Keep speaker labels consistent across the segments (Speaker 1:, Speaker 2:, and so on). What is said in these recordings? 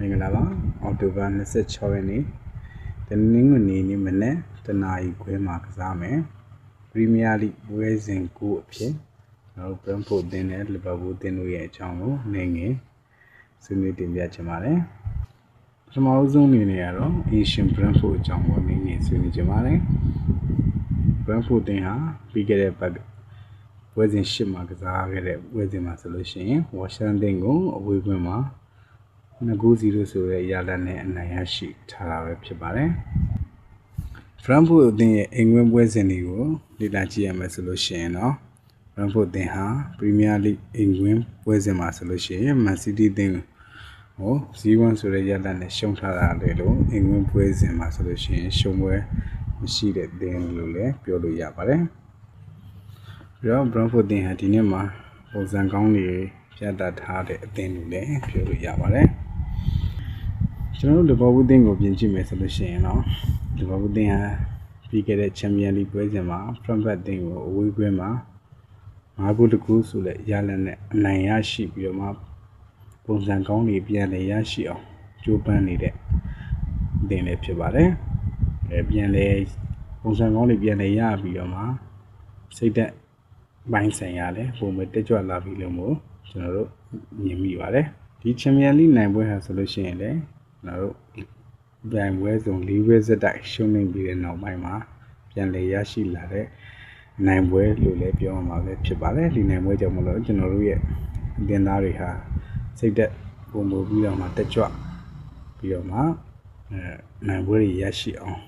Speaker 1: မင်္ဂလာပါအော်တိုဘာ26ရက်နေ့တနင်္ဂနွေနေ့မနေ့တနာရီခွဲမှာကစားမယ်ပရီးမီးယားလိပွဲစဉ်9အဖြစ်ကျွန်တော်တို့ဘရန်ဖို့တင်တဲ့လီဗာပူးတင်တို့ရဲ့အကြောင်းကိုနေငယ်ဆွေးနွေးတင်ပြချင်ပါတယ်ပထမဆုံးအနေနဲ့ကတော့ Asian Brentford အကြောင်းကိုနေငယ်ဆွေးနွေးချင်ပါတယ် Brentford တင်ဟာပြီးခဲ့တဲ့ပတ်ပွဲစဉ်၈မှာကစားခဲ့တဲ့ပွဲစဉ်မှာဆိုလို့ရှိရင် Washington ကိုအဝေးကွင်းမှာ 2-0ဆိုတဲ့ရလဒ်နဲ့အနိုင်ရရှိထားတာပဲဖြစ်ပါတယ်။ Frankfurt အသင်းရဲ့အိမ်ဝင်ပွဲစဉ်တွေကိုလေ့လာကြည့်ရမယ်ဆိုလို့ရှိရင်တော့ Frankfurt အသင်းဟာ Premier League အိမ်ဝင်ပွဲစဉ်မှာဆိုလို့ရှိရင် Man City အသင်းဟို0-1ဆိုတဲ့ရလဒ်နဲ့ရှုံးထားတာလေလို့အိမ်ဝင်ပွဲစဉ်မှာဆိုလို့ရှိရင်ရှုံးပွဲမရှိတဲ့တင်းလို့လည်းပြောလို့ရပါတယ်။ပြီးတော့ Brentford တင်ဟာဒီနေ့မှာပုံစံကောင်းတွေပြသထားတဲ့အသင်းလို့လည်းပြောလို့ရပါတယ်။ ကျွန်တော်တို့လီဗာပူးတင်ကိုပြင်ကြည့်မယ်ဆိုလို့ရှိရင်တော့လီဗာပူးတင်ဟာပြီးခဲ့တဲ့ချန်ပီယံလိပွဲစဉ်မှာ Frankfurt တင်ကိုအဝေးကွင်းမှာငါးခုတကူဆိုတဲ့ရလဒ်နဲ့အနိုင်ရရှိပြီးတော့မှပုံစံကောင်းတွေပြန်လည်ရရှိအောင်ကြိုးပမ်းနေတဲ့တင်လည်းဖြစ်ပါတယ်။အဲပြန်လည်ပုံစံကောင်းတွေပြန်လည်ရပြီးတော့မှစိတ်သက်ပိုင်းဆိုင်ရလဲပုံမတက်ကြွလာပြီလို့မို့ကျွန်တော်တို့မြင်မိပါတယ်ဒီချန်ပီယံလိနိုင်ပွဲဟာဆိုလို့ရှိရင်လည်း ကျွန်တော်တို့ပြိုင်ပွဲစုံ၄ပွဲစတိုက်ရှုံးနေပြီးတဲ့နောက်ပိုင်းမှာပြန်လည်ရရှိလာတဲ့နိုင်ပွဲလို့လည်းပြောမှာပဲဖြစ်ပါတယ်ဒီနိုင်ပွဲကြောင့်မလို့ကျွန်တော်တို့ရဲ့အသင်းသားတွေဟာစိတ်သက်ပုံမူပြီးတော့မှတက်ကြွပြီးတော့မှအဲနိုင်ပွဲတွေရရှိအောင်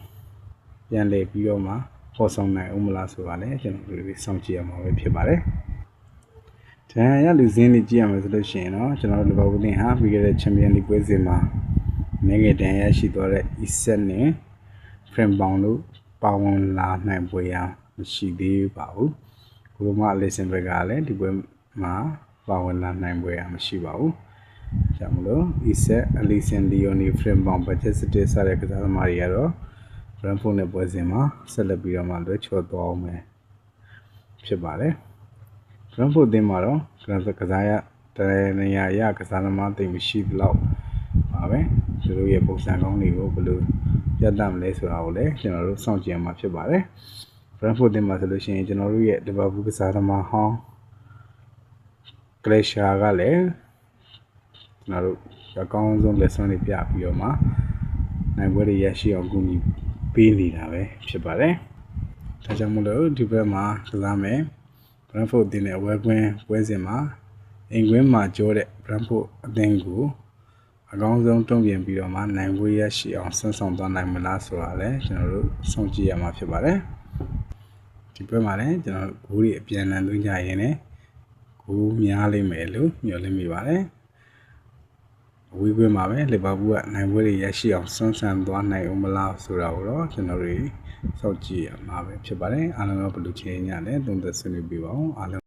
Speaker 1: ပြန်လည်ပြီးတော့မှပေါ်ဆောင်နိုင်အောင်မလားဆိုတာလည်းကျွန်တော်တို့စောင့်ကြည့်ရမှာပဲဖြစ်ပါတယ်။ဒဏ်ရာရလူစင်းလေးကြည့်ရမယ်ဆိုလို့ရှိရင်တော့ကျွန်တော်တို့လီဗာပူးတင်ဟာပြီးခဲ့တဲ့ချန်ပီယံလိပွဲစဉ်မှာ နေငယ်ဒဏ်ရာရှိသွားတဲ့ Isak နဲ့ Frank Bound တို့ပါဝင်လာနိုင်ပွဲရမရှိသေးပါဘူး။ကိုလိုမအလီဆန်ဘက်ကလည်းဒီပွဲမှာပါဝင်လာနိုင်ပွဲရမရှိပါဘူး။ကြောင့်မလို့ Isak, Alisson, Leone, Frank Bound, Bajcetic စတဲ့ကစားသမားတွေကတော့ Brentford နဲ့ပွဲစဉ်မှာဆက်လက်ပြီးတော့မှလွှဲချော်သွားအောင်မယ်ဖြစ်ပါတယ်။ Brentford အသင်းမှာတော့ကစားရတနေရာရကစားသမားတိတ်မရှိသလောက် ပါပဲသူတို့ရဲ့ပုံစံကောင်းတွေကိုဘယ်လိုပြတ်တတ်မလဲဆိုတာကိုလည်းကျွန်တော်တို့စောင့်ကြည့်ရမှာဖြစ်ပါတယ်။ Brentford အသင်းမှာဆိုလို့ရှိရင်ကျွန်တော်တို့ရဲ့ Liverpool ကစားသမားဟောင်း Glacier ကလည်းကျွန်တော်တို့အကောင်းဆုံးလက်စွမ်းတွေပြပြီးတော့မှနိုင်ပွဲတွေရရှိအောင်ကူညီပေးနေတာပဲဖြစ်ပါတယ်။ဒါကြောင့်မလို့ဒီဘက်မှာကစားမယ် Brentford တင်တဲ့ဝဲကွင်းပွဲစဉ်မှာအင်ကွင်းမှာကြောတဲ့ Brentford အသင်းကို အကောင်းဆုံးတုံ့ပြန်ပြီးတော့မှနိုင်ပွဲရရှိအောင်ဆွမ်းဆောင်သွားနိုင်မလားဆိုတာလည်းကျွန်တော်တို့စောင့်ကြည့်ရမှာဖြစ်ပါတယ်။ဒီဘက်မှာလည်းကျွန်တော်ဂိုးတွေအပြန်အလှန်သွင်းကြရင်လည်းဂိုးများလိမ့်မယ်လို့မျှော်လင့်မိပါတယ်။အဝေးကွင်းမှာပဲလီဗာပူးကနိုင်ပွဲတွေရရှိအောင်ဆွမ်းဆန်သွားနိုင်အောင်မလားဆိုတာကိုတော့ကျွန်တော်တို့စောင့်ကြည့်ရမှာပဲဖြစ်ပါတယ်အားလုံးကဘယ်လိုချိန်ညလဲသုံးသက်ဆွေးနွေးပြပါအောင်အားလုံး